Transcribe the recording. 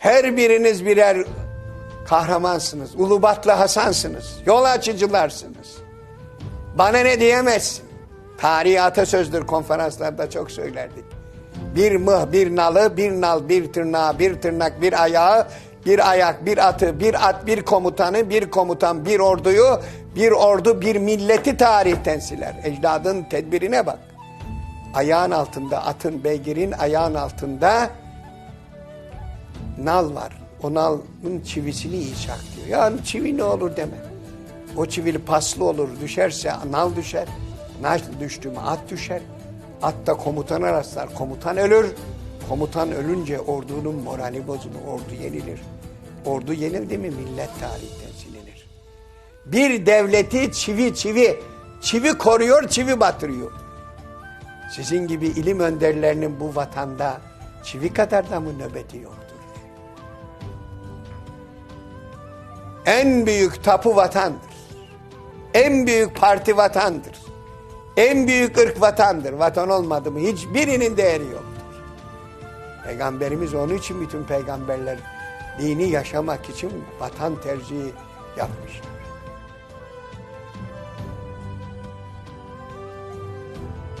Her biriniz birer kahramansınız. Ulubatlı Hasansınız. Yol açıcılarsınız. Bana ne diyemezsin. Tarihi atasözdür konferanslarda çok söylerdik. Bir mıh, bir nalı, bir nal, bir tırnağı, bir tırnak, bir ayağı, bir ayak, bir atı, bir at, bir komutanı, bir komutan, bir orduyu, bir ordu, bir milleti tarihten siler. Ecdadın tedbirine bak. Ayağın altında, atın, beygirin ayağın altında nal var. O nalın çivisini iyi çak diyor. Yani çivi ne olur deme. O çivili paslı olur. Düşerse nal düşer. Nal düştü mü at düşer. At da komutana rastlar. Komutan ölür. Komutan ölünce ordunun morali bozulur. Ordu yenilir. Ordu yenildi mi millet tarihten silinir. Bir devleti çivi çivi, çivi koruyor, çivi batırıyor. Sizin gibi ilim önderlerinin bu vatanda çivi kadar da mı nöbeti yoktur? En büyük tapu vatandır. En büyük parti vatandır. En büyük ırk vatandır. Vatan olmadı mı hiçbirinin değeri yoktur. Peygamberimiz onun için bütün peygamberler dini yaşamak için vatan tercihi yapmışlar.